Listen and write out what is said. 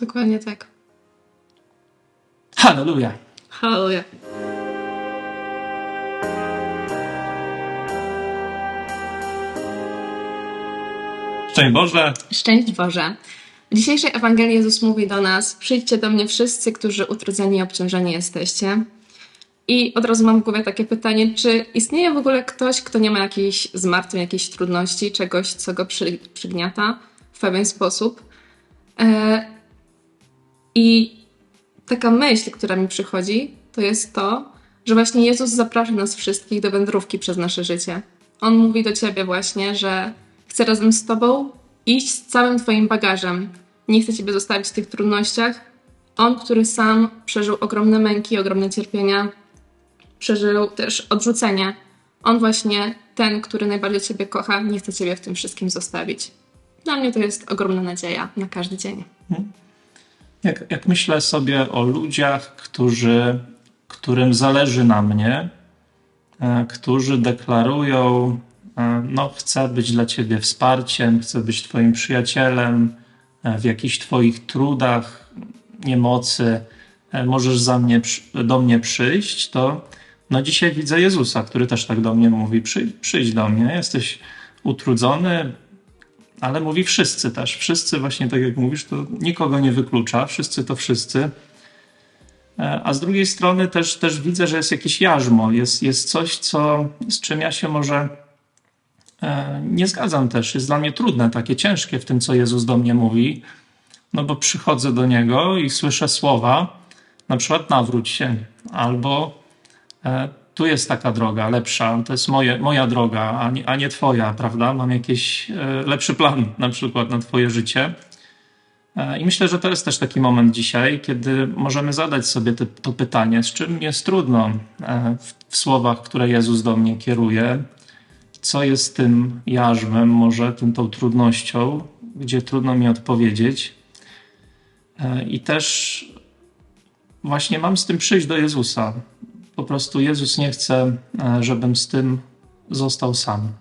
Dokładnie tak. Halleluja. Halleluja. Szczęść Boże. Szczęść Boże. W dzisiejszej Ewangelii Jezus mówi do nas: Przyjdźcie do mnie wszyscy, którzy utrudzeni i obciążeni jesteście. I od razu mam w głowie takie pytanie, czy istnieje w ogóle ktoś, kto nie ma jakichś zmartwień, jakichś trudności, czegoś, co go przy, przygniata w pewien sposób? E, I taka myśl, która mi przychodzi, to jest to, że właśnie Jezus zaprasza nas wszystkich do wędrówki przez nasze życie. On mówi do ciebie właśnie, że chce razem z tobą iść z całym twoim bagażem. Nie chce ciebie zostawić w tych trudnościach. On, który sam przeżył ogromne męki, ogromne cierpienia, przeżył też odrzucenie. On właśnie, ten, który najbardziej ciebie kocha, nie chce ciebie w tym wszystkim zostawić. Dla mnie to jest ogromna nadzieja na każdy dzień. Jak, jak myślę sobie o ludziach, którzy, którym zależy na mnie, e, którzy deklarują, e, no chcę być dla ciebie wsparciem, chcę być twoim przyjacielem e, w jakichś twoich trudach, niemocy, możesz za mnie, do mnie przyjść, to no dzisiaj widzę Jezusa, który też tak do mnie mówi, Przy, przyjdź do mnie, jesteś utrudzony, ale mówi wszyscy też. Wszyscy, właśnie tak jak mówisz, to nikogo nie wyklucza. Wszyscy to wszyscy. E, A z drugiej strony też, też widzę, że jest jakieś jarzmo, jest, jest coś, co, z czym ja się może e, nie zgadzam też. Jest dla mnie trudne, takie ciężkie w tym, co Jezus do mnie mówi. No bo przychodzę do Niego i słyszę słowa, na przykład nawróć się, albo e, tu jest taka droga, lepsza, to jest moje, moja droga, a nie, a nie twoja, prawda? Mam jakiś e, lepszy plan na przykład na twoje życie. E, I myślę, że to jest też taki moment dzisiaj, kiedy możemy zadać sobie te, to pytanie, z czym jest trudno e, w, w słowach, które Jezus do mnie kieruje. Co jest tym jarzmem, może tym tą trudnością, gdzie trudno mi odpowiedzieć. I też właśnie mam z tym przyjść do Jezusa. Prostu Jezus nie chce, e, żebym z tym został sam.